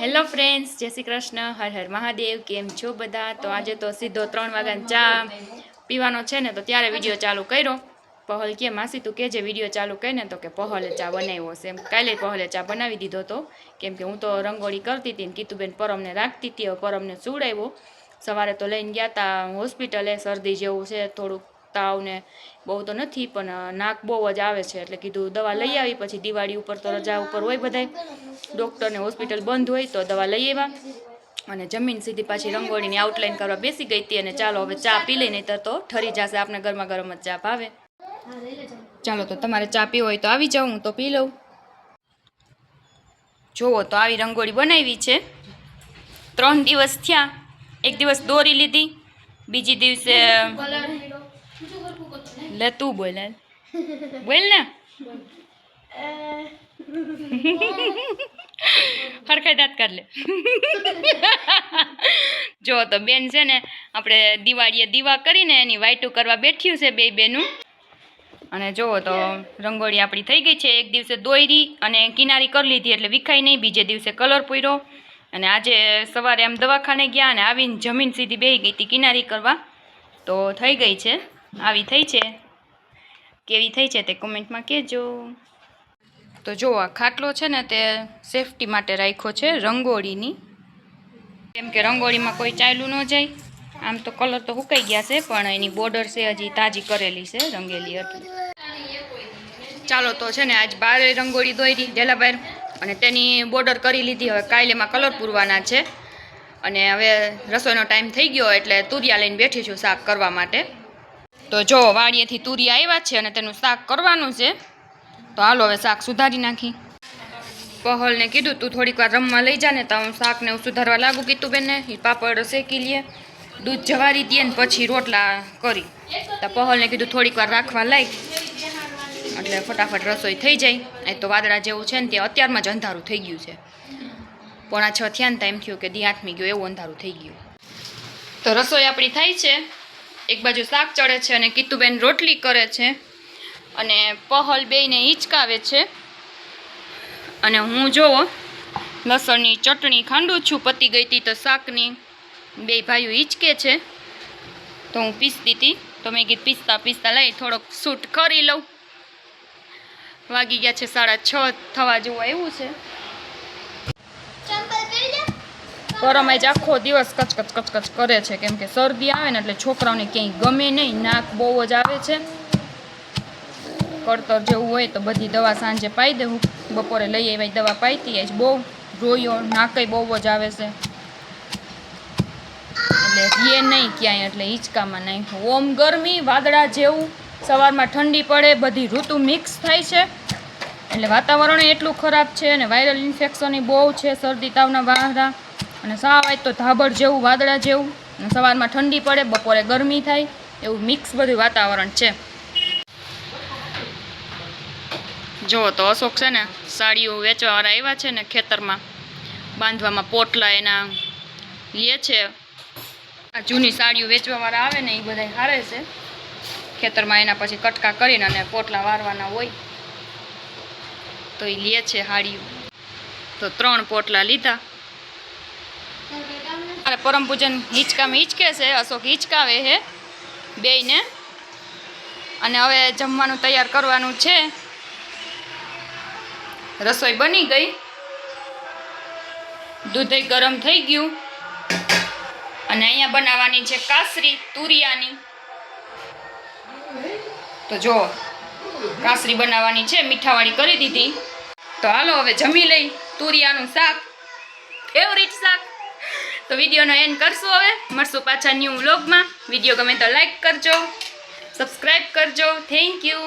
Hello friends, જય શ્રી કૃષ્ણ, હર હર મહાદેવ, કેમ છો બધા? તો આજે તો સીધો ત્રણ વાગ્યાનો ચા પીવાનો છે ને, તો ત્યારે વીડિયો ચાલુ કર્યો. પહલ કે, માસી, તું કે જે વીડિયો ચાલુ કરીને? તો કે, પહલે ચા બનાવ્યો છે. એમ કાલે પહલે ચા બનાવી દીધો તો, કેમ કે હું તો રંગોળી કરતી હતી ને, કીતુબેન પરમને રાખતી હતી પરમને સુવડાવ્યો. સવારે તો લઈને ગયા હતા હોસ્પિટલે, શરદી જેવું છે, થોડુંક તાવ ને બહુ તો નથી, પણ નાક બહુ જ આવે છે. એટલે કીધું દવા લઈ આવી, પછી દિવાળી ઉપર તો રજા ઉપર હોય બધાય. ડૉક્ટરને હોસ્પિટલ બંધ હોય તો દવા લઈ આવ્યા. અને જમીન સીધી પાછી રંગોળીની આઉટલાઈન કરવા બેસી ગઈ હતી અને ચાલો હવે ચા પી લઈ નહીં તો ઠરી જશે આપણે ગરમા ગરમ જ ચા ભાવે. ચાલો તો તમારે ચા પીવો હોય તો આવી જાઉં, હું તો પી લઉં. જુઓ તો આવી રંગોળી બનાવી છે. ત્રણ દિવસ થયા, એક દિવસ દોરી લીધી, બીજી દિવસે લે, તું બોલ. બોલ ને. હરખાઈ દાંત કાઢ લે. જો તો બેન છે ને, આપણે દિવાળીએ દીવા કરીને એની વાઈટું કરવા બેઠ્યું છે બે બેનું. અને જુઓ તો રંગોળી આપણી થઈ ગઈ છે. એક દિવસે દોયરી અને કિનારી કરી લીધી એટલે વિખાઈ નહીં. બીજે દિવસે કલર પૂર્યો. અને આજે સવારે આમ દવાખાને ગયા અને આવીને જમીન સીધી બેહી ગઈ હતી કિનારી કરવા. તો થઈ ગઈ છે. આવી થઈ છે. કેવી થઈ છે તે કોમેન્ટમાં કહેજો. તો જો આ ખાટલો છે ને તે સેફટી માટે રાખ્યો છે રંગોળીની. કેમ કે રંગોળીમાં કોઈ ચાલ્યું ન જાય. આમ તો કલર તો હુકાઈ ગયા છે, પણ એની બોર્ડર છે હજી તાજી કરેલી છે રંગેલી હતી ચાલો તો છે ને આજ બારે રંગોળી દોરી ઢેલાબાર અને તેની બોર્ડર કરી લીધી. હવે કાલે એમાં કલર પૂરવાના છે. અને હવે રસોઈનો ટાઈમ થઈ ગયો એટલે તુરિયા લઈને બેઠી છું શાક કરવા માટે. તો જો વાડીએથી તુરી આવ્યા છે અને તેનું શાક કરવાનું છે, તો હાલો હવે શાક સુધારી નાખી. પહલને કીધું, તું થોડીક વાર રમવા લઈ જા ને તો હું શાકને હું સુધારવા લાગુ, કીધું બેને એ પાપડ શેકી લઈએ દૂધ જવારી દઈએ ને પછી રોટલા કરી. તો પહલને કીધું, થોડીક વાર રાખવા લઈ એટલે ફટાફટ રસોઈ થઈ જાય. એ તો વાદળા જેવું છે ને ત્યાં અત્યારમાં જ અંધારું થઈ ગયું છે. પોણા છ થયા ને તો એમ થયું કે દી આઠમી ગયો, એવું અંધારું થઈ ગયું. તો રસોઈ આપણી થાય છે. એક બાજુ શાક ચડે છે અને કીતુબેન રોટલી કરે છે. અને પહલ બેયને હિંચકાવે છે. અને હું જોવો, લસણની ચટણી ખાંડું છું, પતી ગઈ હતી તો શાકની બે ભાઈઓ હિંચકે છે. તો હું પીસતી હતી, તો મેં કીધું, પીસતા પીસતા લઈ થોડોક શૂટ કરી લઉં. વાગી ગયા છે સાડા છ થવા જેવું આવ્યું છે. ગરમ જ આખો દિવસ કચકચ કચકચ કરે છે. કેમ કે શરદી આવે ને એટલે છોકરાઓને ક્યાંય ગમે નહીં, નાક બહુ જ આવે છે. કળતર જેવું હોય તો બધી દવા સાંજે પાઈ દેવું બપોરે લઈ આવી દવા પાઈતી આજ બહુ રોયો, નાકય બહુ જ આવે છે. એટલે રીએ નહીં ક્યાંય, એટલે હિંચકામાં નહીં ઓમ ગરમી, વાદળા જેવું, સવારમાં ઠંડી પડે, બધી ઋતુ મિક્સ થાય છે. એટલે વાતાવરણ એટલું ખરાબ છે અને વાયરલ ઇન્ફેક્શન બહુ છે, શરદી, તાવના વાહરા અને સાવ તો ધાબળ જેવું, વાદળા જેવું. અને સવારમાં ઠંડી પડે, બપોરે ગરમી થાય. એવું મિક્સ બધું વાતાવરણ છે. જો તો અશોક છે ને, સાડીઓ વેચવાવાળા આવ્યા છે ને ખેતરમાં. બાંધવામાં પોટલા એના લે છે. આ જૂની સાડીઓ વેચવાવાળા આવે ને, એ બધા હારે છે. ખેતરમાં એના પછી કટકા કરીને અને પોટલા વારવાના હોય, તો એ લે છે હાડીઓ. તો ત્રણ પોટલા લીધા. પરમ પૂજન હિંચકામાં હિંચકે છે, અશોક હિંચકાવે છે, બેયને. અને હવે જમવાનું તૈયાર કરવાનું છે. રસોઈ બની ગઈ. દૂધ ગરમ થઈ ગયું. અને અહીંયા બનાવવાની છે કાસરી તુરિયાની. તો જો, કાસરી બનાવવાની છે, મીઠાવાળી કરી દીધી. તો હાલો, હવે જમી લઈ તુરિયાનું શાક. ફેવરિટ શાક. તો વિડીયોનો એન્ડ કરશું હવે. મળશું પાછા ન્યૂ વ્લોગમાં વીડિયો ગમે તો લાઈક કરજો. સબસ્ક્રાઈબ કરજો. Thank you